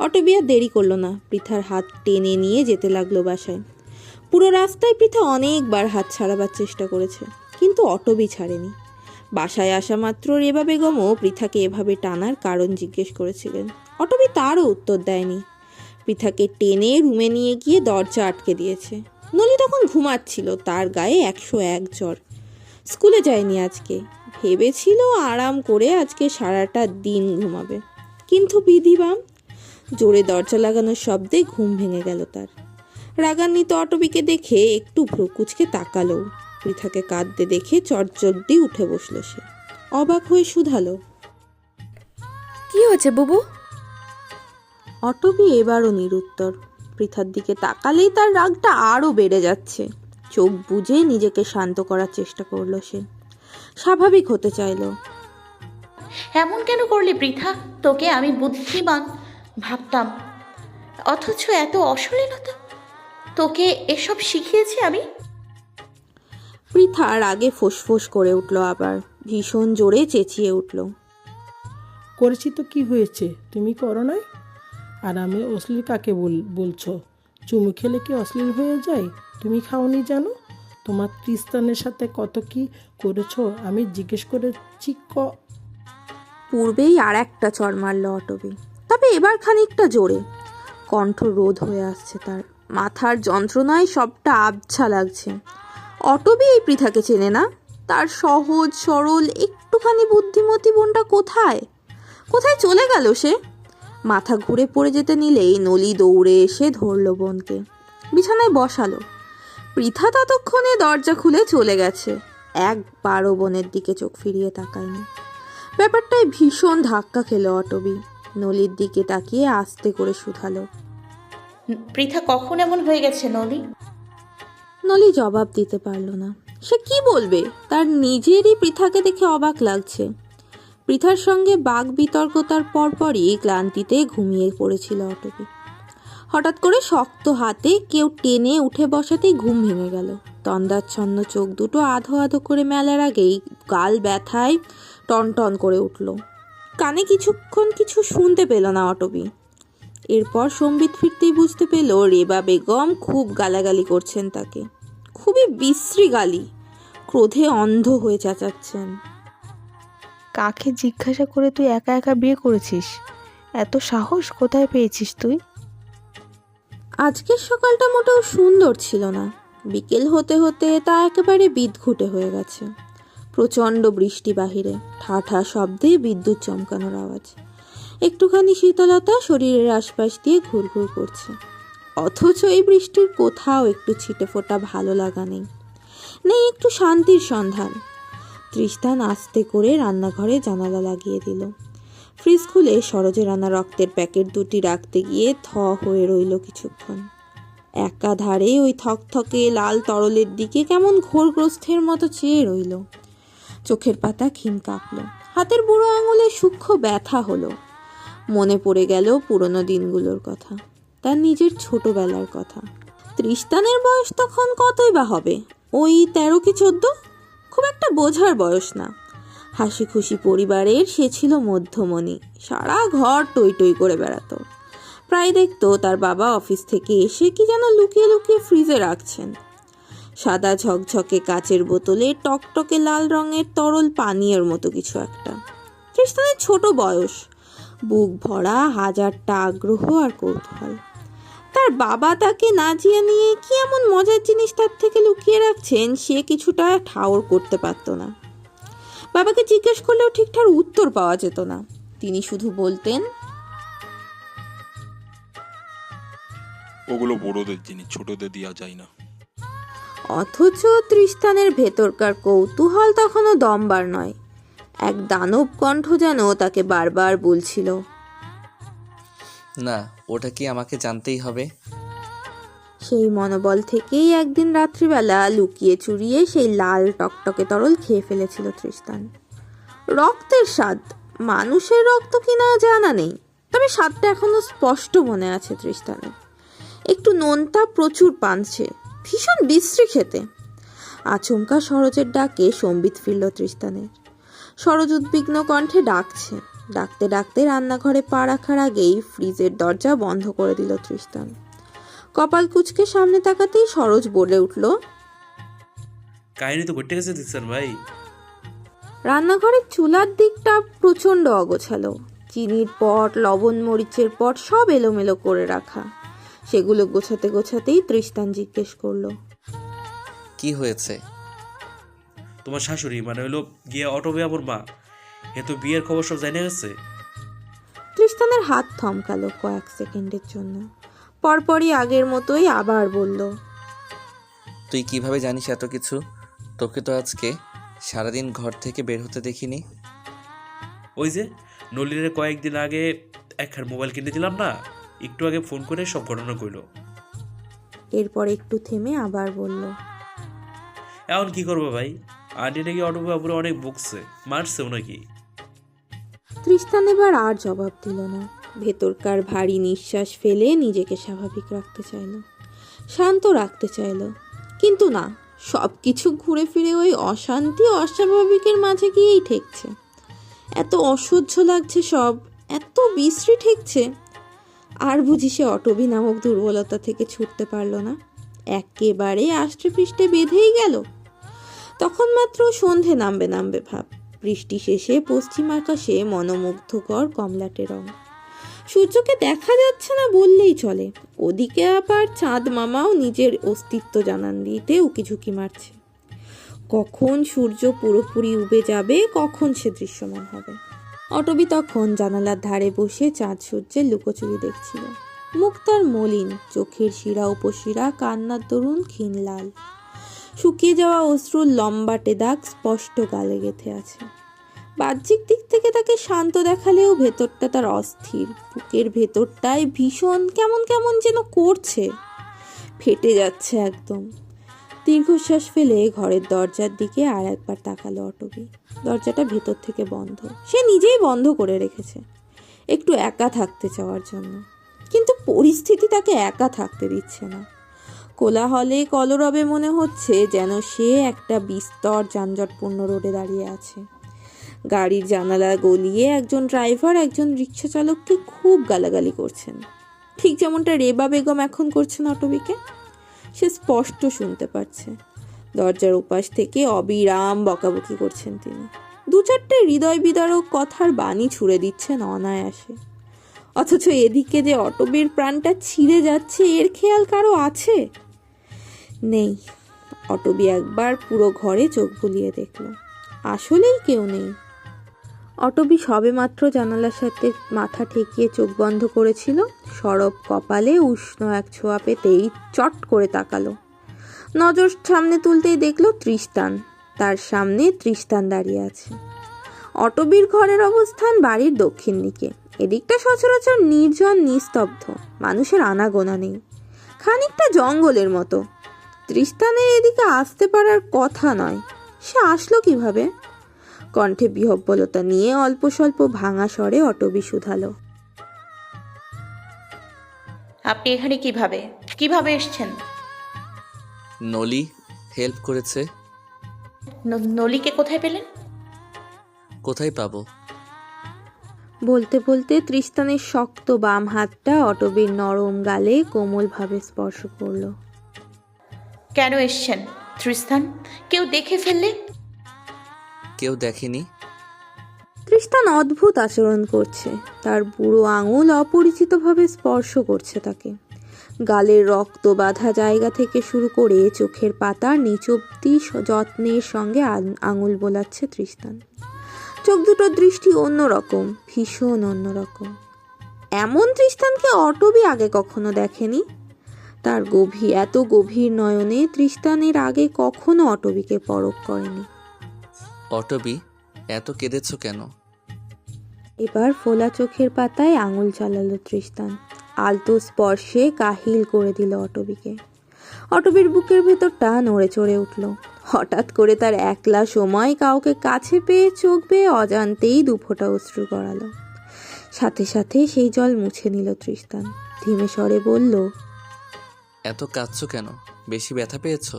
অটবি আর দেরি করল না। পৃথার হাত টেনে নিয়ে যেতে লাগল বাসায়। পুরো রাস্তায় পৃথা অনেকবার হাত ছাড়াবার চেষ্টা করেছে, কিন্তু অটবি ছাড়েনি। বাসায় আসা মাত্র রেবা বেগমও পৃথাকে এভাবে টানার কারণ জিজ্ঞেস করেছিলেন। অটবি তারও উত্তর দেয়নি। পৃথাকে টেনে রুমে নিয়ে গিয়ে দরজা আটকে দিয়েছে। নলি তখন ঘুমাচ্ছিল, তার গায়ে একশো এক জ্বর। স্কুলে যায়নি আজকে। ভেবেছিল আরাম করে আজকে সারাটা দিন ঘুমাবে। কিন্তু বিধিবাম জোরে দরজা লাগানোর শব্দে ঘুম ভেঙে গেল তার। রাগান্বিত অটবিকে দেখে একটু ভ্রকুচকে তাকালো। পৃথাকে কাঁদতে দেখে চটজলদি উঠে বসল সে। অবাক হয়ে শুধালো কি হয়েছে বুবু? অটবি এবারও নিরুত্তর। পৃথার দিকে তাকালেই তার রাগটা আরও বেড়ে যাচ্ছে। চোখ বুজে নিজেকে শান্ত করার চেষ্টা করল সে। স্বাভাবিক হতে চাইলো। এমন কেন করলি বৃথা? তোকে আমি বুদ্ধিমান ভাবতাম। অথচ এত অশলীলতা। তোকে এসব শিখিয়েছি আমি। পৃথা আগে ফোঁস করে উঠল আবার। ভীষণ জোরে চেঁচিয়ে উঠল। করেছি তো কি হয়েছে? তুমি করো নাই? আর আমি অশ্লীল কাকে বল বলছো? চুমু খেলে কি অশ্লীল হয়ে যায়? তুমি খাওনি জানো? তোমার ত্রিস্তানের সাথে কত কি করেছ? আমি জিজ্ঞেস করেছি ক। পূর্বেই আর একটা চর মারল অটবি। তবে এবার খানিকটা জোরে। কণ্ঠ রোধ হয়ে আসছে তার। মাথার যন্ত্রণায় সবটা আবছা লাগছে। অটবি এই পৃথাকে চেনে না? তার সহজ, সরল, একটুখানি বুদ্ধিমতী বোনটা কোথায়? কোথায় চলে গেল সে? মাথা ঘুরে পড়ে যেতে নিলেই নলি দৌড়ে এসে ধরল বোনকে। বিছানায় বসালো। পৃথা ততক্ষণে দরজা খুলে চলে গেছে। একবারও বোনের দিকে চোখ ফিরিয়ে তাকায়নি। ব্যাপারটায় ভীষণ ধাক্কা খেলো অটবি। নলির দিকে তাকিয়ে আস্তে করে শুধালো। পৃথা কখন এমন হয়ে গেছে নলি? নলি জবাব দিতে পারল না। সে কি বলবে? তার নিজেরই পৃথাকে দেখে অবাক লাগছে। পৃথার সঙ্গে বাঘ বিতর্কতার পরপরই ক্লান্তিতে ঘুমিয়ে পড়েছিল অটবি হঠাৎ করে শক্ত হাতে কেউ টেনে উঠে বসাতেই ঘুম ভেঙে গেল। তন্দাচ্ছন্ন চোখ দুটো আধো আধো করে মেলার আগেই গাল ব্যথায় টনটন করে উঠল। কানে কিছুক্ষণ কিছু শুনতে পেল না অটবি। এরপর সম্বিত ফিরতেই বুঝতে পেল রেবা বেগম খুব গালাগালি করছেন তাকে। খুবই বিশ্রী গালি। ক্রোধে অন্ধ হয়ে চেঁচাচ্ছেন। কাকে জিজ্ঞাসা করে তুই একা একা বিয়ে করেছিস? এত সাহস কোথায় পেয়েছিস তুই? আজকের সকালটা মোটেও সুন্দর ছিল না। বিকেল হতে হতে তা একেবারে বিদঘুটে হয়ে গেছে। প্রচণ্ড বৃষ্টি বাহিরে ঠা ঠা শব্দে বিদ্যুৎ চমকানোর আওয়াজ। একটুখানি শীতলতা শরীরের আশপাশ দিয়ে ঘুরঘুর করছে। অথচ এই বৃষ্টির কোথাও একটু ছিটে ফোটা ভালো লাগা নেই। নেই একটু শান্তির সন্ধান। তৃষ্টান আস্তে করে রান্নাঘরে জানালা লাগিয়ে দিল। ফ্রিজ খুলে সরজে রান্না রক্তের প্যাকেট দুটি রাখতে গিয়ে থ হয়ে রইল কিছুক্ষণ। একাধারে ওই থকথকে লাল তরলের দিকে কেমন ঘোরগ্রস্থের মতো চেয়ে রইল। চোখের পাতা ক্ষীণ কাঁপল। হাতের বুড়ো আঙুলে সূক্ষ্ম ব্যথা হলো। মনে পড়ে গেল পুরনো দিনগুলোর কথা। তার নিজের ছোটবেলার কথা। ত্রিস্তানের বয়স তখন কতই বা হবে? ওই তেরো কি চোদ্দ? খুব একটা বোঝার বয়স না। হাসি খুশি পরিবারের সে ছিল মধ্যমণি। সারা ঘর টই টই করে বেড়াতো। প্রায় দেখতো তার বাবা অফিস থেকে এসে কি যেন লুকিয়ে লুকিয়ে ফ্রিজে রাখছেন। সাদা ঝকঝকে কাচের বোতলে টকটকে লাল রঙের তরল পানীয়ের মতো কিছু একটা। খ্রিস্টানের ছোট বয়স। বুক ভরা, হাজারটা আগ্রহ আর কৌতূহল। তার বাবা তাকে নাচিয়ে নিয়ে কি এমন মজার জিনিস তার থেকে লুকিয়ে রাখছেন? সে কিছুটা ঠাওর করতে পারত না। বাবাকে জিজ্ঞেস করলেও ঠিকঠাক উত্তর পাওয়া যেত না। তিনি শুধু বলতেন ওগুলো বড়দের জিনিস ছোটদের দেওয়া যায় না। অথচ ত্রিস্তানের ভেতরকার কৌতূহল তখনও দমবার নয়। এক দানব কণ্ঠ যেন তাকে বারবার বলছিল না, ওটা কি আমাকে জানতেই হবে? সেই মনোবল থেকেই একদিন রাত্রিবেলা লুকিয়ে চুরিয়ে সেই লাল টকটকে তরল খেয়ে ফেলেছিল তৃষ্তান রক্তের স্বাদ, মানুষের রক্ত কিনা জানা নেই, তবে স্বাদটা এখনও স্পষ্ট মনে আছে তৃষ্তানের একটু নোনতা প্রচুর পানছে, ভীষণ বিশ্রী খেতে। আচমকা সরোজের ডাকে সম্বিত ফিরল তৃষ্তানের সরোজ উদ্বিগ্ন কণ্ঠে ডাকছে ডাকতে ডাকতে রান্নাঘরে পা রাখার আগেই ফ্রিজের দরজা বন্ধ করে দিল তৃষ্তান কপাল কুচকে সামনে তাকাতেই সরোজ বলে উঠল কাহিনী তো ঘটে গেছে ভাই। রান্নাঘরের চুলার দিকটা প্রচণ্ড অগোছালো। চিনির পট লবণ মরিচের পট সব এলোমেলো করে রাখা। সেগুলো গোছাতে গোছাতেই তৃষ্তান জিজ্ঞেস করল কি হয়েছে? তোমার শাশুড়ি মানে হলো গিয়ে অটো বে আমার মা। এ তো বিয়ের খবর সব জানে গেছে। তৃষ্তানের হাত থমকালো কয়েক সেকেন্ডের জন্য। পরপরই আগের মতোই আবার বলল তুই কীভাবে জানিস এত কিছু? তোকে তো আজকে সারাদিন ঘর থেকে বের হতে দেখিনি। ওই যে নলিনের কয়েকদিন আগে একখান মোবাইল কিনে দিলাম না একটু আগে ফোন করে সব ঘটনা কইলো। এরপর একটু থেমে আবার বলল এখন কি করব ভাই? আন্টি নাকি অটো বাবুরে অনেক বকছে মারছেও নাকি? তৃষ্তান এবার আর জবাব দিল না। ভেতরকার ভারী নিঃশ্বাস ফেলে নিজেকে স্বাভাবিক রাখতে চাইল। শান্ত রাখতে চাইল। কিন্তু না সব কিছু ঘুরে ফিরে ওই অশান্তি অস্বাভাবিকের মাঝে গিয়েই ঠেকছে। এত অসহ্য লাগছে সব, এত বিশ্রী ঠেকছে। আর বুঝি সে অটবি নামক দুর্বলতা থেকে ছুটতে পারল না। একেবারে আষ্টে পৃষ্ঠে বেঁধেই গেল। তখন মাত্র সন্ধে নামবে নামবে ভাব। বৃষ্টি শেষে পশ্চিম আকাশে মনোমুগ্ধকর কমলাটে রং। সূর্যকে দেখা যাচ্ছে না বললেই চলে। ওদিকে আবার চাঁদ মামাও নিজের অস্তিত্ব জানান দিতে উকিঝুঁকি মারছে। কখন সূর্য পুরোপুরি উবে যাবে, কখন সে দৃশ্যমান হবে। অটবি তখন জানালার ধারে বসে চাঁদ সূর্যের লুকোচুরি দেখছিল। মুখ তার মলিন, চোখের শিরা উপশিরা, কান্নার দরুন ক্ষীণ লাল। শুকিয়ে যাওয়া অশ্রুর লম্বাটে দাগ স্পষ্ট গালে গেথে আছে। বাহ্যিক দিক থেকে তাকে শান্ত দেখালেও ভেতরটা তার অস্থির। বুকের ভেতরটায় ভীষণ কেমন কেমন যেন করছে। ফেটে যাচ্ছে একদম। দীর্ঘশ্বাস ফেলে ঘরের দরজার দিকে আর একবার তাকালো অটবি। দরজাটা ভেতর থেকে বন্ধ। সে নিজেই বন্ধ করে রেখেছে। একটু একা থাকতে চাওয়ার জন্য। কিন্তু পরিস্থিতি তাকে একা থাকতে দিচ্ছে না। কোলাহলে কলরবে মনে হচ্ছে যেন সে একটা বিস্তর যানজটপূর্ণ রোডে দাঁড়িয়ে আছে। গাড়ির জানালা গলিয়ে একজন ড্রাইভার একজন রিক্সা চালককে খুব গালাগালি করছেন। ঠিক যেমনটা রেবা বেগম এখন করছেন অটোবিকে, সে স্পষ্ট শুনতে পাচ্ছে দরজার উপাস থেকে অবিরাম বকাবকি করছেন তিনি। দু চারটে হৃদয় বিদারক কথার বাণী ছুড়ে দিচ্ছেন অনায়াসে। অথচ এদিকে যে অটবির প্রাণটা ছিঁড়ে যাচ্ছে, এর খেয়াল কারও আছে? নেই। অটবি একবার পুরো ঘরে চোখ বুলিয়ে দেখল। আসলেই কেউ নেই। অটবি সবেমাত্র জানালার সাথে মাথা ঠেকিয়ে চোখ বন্ধ করেছিল। সরব কপালে উষ্ণ এক ছোঁয়া পেতেই চট করে তাকালো। নজর সামনে তুলতেই দেখল ত্রিস্তান তার সামনে ত্রিস্তান দাঁড়িয়ে আছে। অটবির ঘরের অবস্থান বাড়ির দক্ষিণ দিকে। এদিকটা সচরাচর নির্জন, নিস্তব্ধ। মানুষের আনাগোনা নেই। খানিকটা জঙ্গলের মতো। ত্রিস্তানের এদিকে আসতে পারার কথা নয়। সে আসলো কীভাবে? কণ্ঠে বিহব্বলতা নিয়ে অল্প স্বল্প ভাঙা স্বরে অটবি শুধালো। আপনি এখানে কীভাবে? কীভাবে এসছেন? নলি হেল্প করেছে। ন- নলিকে কোথায় পেলেন? কোথায় পাবো? বলতে বলতে ত্রিস্তানের শক্ত বাম হাতটা অটবির নরম গালে কোমলভাবে স্পর্শ করল। কেন এসছেন? ত্রিস্তান কেউ দেখে ফেললে? কেউ দেখেনি। তৃষ্টান অদ্ভুত আচরণ করছে। তার বুড়ো আঙুল অপরিচিতভাবে স্পর্শ করছে তাকে। গালের রক্ত বাঁধা জায়গা থেকে শুরু করে চোখের পাতার নিচ অব্দি স- যত্নের সঙ্গে আঙুল বোলাচ্ছে তৃষ্টান চোখ দুটোর দৃষ্টি অন্যরকম ভীষণ অন্যরকম। এমন তৃষ্টানকে অটবি আগে কখনো দেখেনি? তার গভীর এত গভীর নয়নে তৃষ্টানের আগে কখনো অটবিকে পরখ করেনি। অটবি এত কেঁদেছ কেন? এবার ফোলা চোখের পাতায় আঙুল চালালো তৃষ্তান আলতো স্পর্শে কাহিল করে দিল অটবিকে। অটবির বুকের ভেতরটা নড়ে চড়ে উঠল। হঠাৎ করে তার একলা সময় কাউকে কাছে পেয়ে চোখ বেয়ে অজান্তেই দুফোঁটা অশ্রু গড়ালো। সাথে সাথে সেই জল মুছে নিল তৃষ্তান ধীমে স্বরে বলল এত কাঁদছো কেন? বেশি ব্যথা পেয়েছ?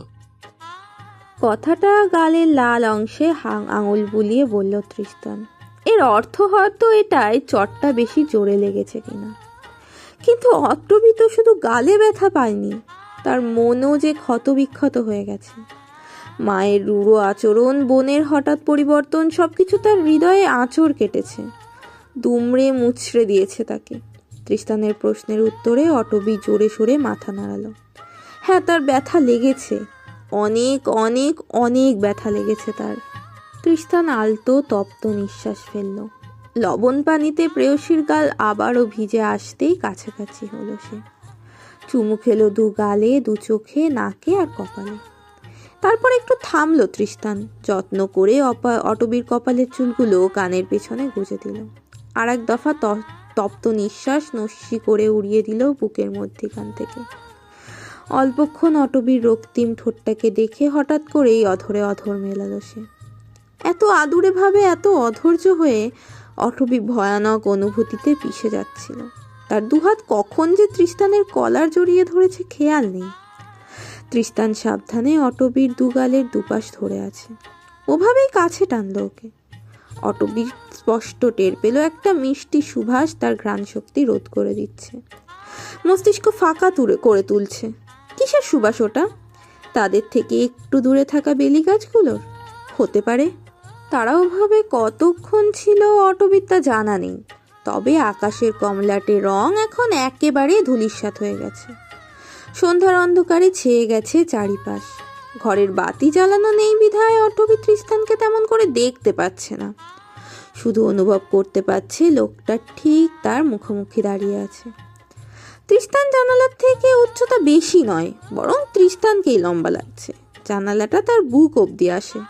কথাটা গালের লাল অংশে হাং আঙুল বুলিয়ে বলল তৃষ্তান এর অর্থ হয়তো এটাই, চটটা বেশি জোরে লেগেছে কিনা। কিন্তু অট্টবি তো শুধু গালে ব্যথা পায়নি, তার মনও যে ক্ষতবিক্ষত হয়ে গেছে। মায়ের রুড়ো আচরণ, বোনের হঠাৎ পরিবর্তন, সবকিছু তার হৃদয়ে আঁচড় কেটেছে। দুমড়ে মুচড়ে দিয়েছে তাকে। তৃষ্তানের প্রশ্নের উত্তরে অটবি জোরে সোরে মাথা নাড়ালো। হ্যাঁ তার ব্যথা লেগেছে। অনেক অনেক অনেক ব্যথা লেগেছে তার। তৃষ্তান আলতো তপ্ত নিঃশ্বাস ফেলল। লবণ পানিতে প্রেয়সীর গাল আবারও ভিজে আসতেই কাছাকাছি হলো সে। চুমু খেলো দু গালে, দু চোখে, নাকে আর কপালে। তারপর একটু থামলো তৃষ্তান যত্ন করে অটবির কপালের চুলগুলো কানের পেছনে গুঁজে দিল। আর এক দফা তপ্ত নিঃশ্বাস নস্যি করে উড়িয়ে দিল বুকের মধ্যিখান থেকে। অল্পক্ষণ অটবির রক্তিম ঠোঁটটাকে দেখে হঠাৎ করেই অধরে অধর মেলালো সে। এত আদুরে ভাবে, এত অধৈর্য হয়ে অটবি ভয়ানক অনুভূতিতে পিষে যাচ্ছিল। তার দুহাত কখন যে তৃষ্তানের কলার জড়িয়ে ধরেছে খেয়াল নেই। তৃষ্তান সাবধানে অটবির দুগালের দুপাশ ধরে আছে। ওভাবেই কাছে টানলো ওকে। অটবির স্পষ্ট টের পেল একটা মিষ্টি সুভাষ তার ঘ্রাণ শক্তি রোধ করে দিচ্ছে। মস্তিষ্ক ফাঁকা তুলে, করে তুলছে। কিসের সুবাস ওটা? তাদের থেকে একটু দূরে থাকা বেলি গাছগুলোর? হতে পারে। তারা ওভাবে কতক্ষণ ছিল অটোবিদ্যা জানা নেই। তবে আকাশের কমলাটে রং এখন একেবারে ধূলিসাৎ হয়ে গেছে। সন্ধ্যার অন্ধকারে ছেয়ে গেছে চারিপাশ। ঘরের বাতি জ্বালানো নেই বিধায় অটবি স্থানকে তেমন করে দেখতে পাচ্ছে না। শুধু অনুভব করতে পারছে লোকটা ঠিক তার মুখোমুখি দাঁড়িয়ে আছে। তৃস্তান জানালার থেকে উচ্চতা বেশি নয়, বরং তৃস্তানকেই লম্বা লাগছে। জানালাটা তার বুক অবধি আসে।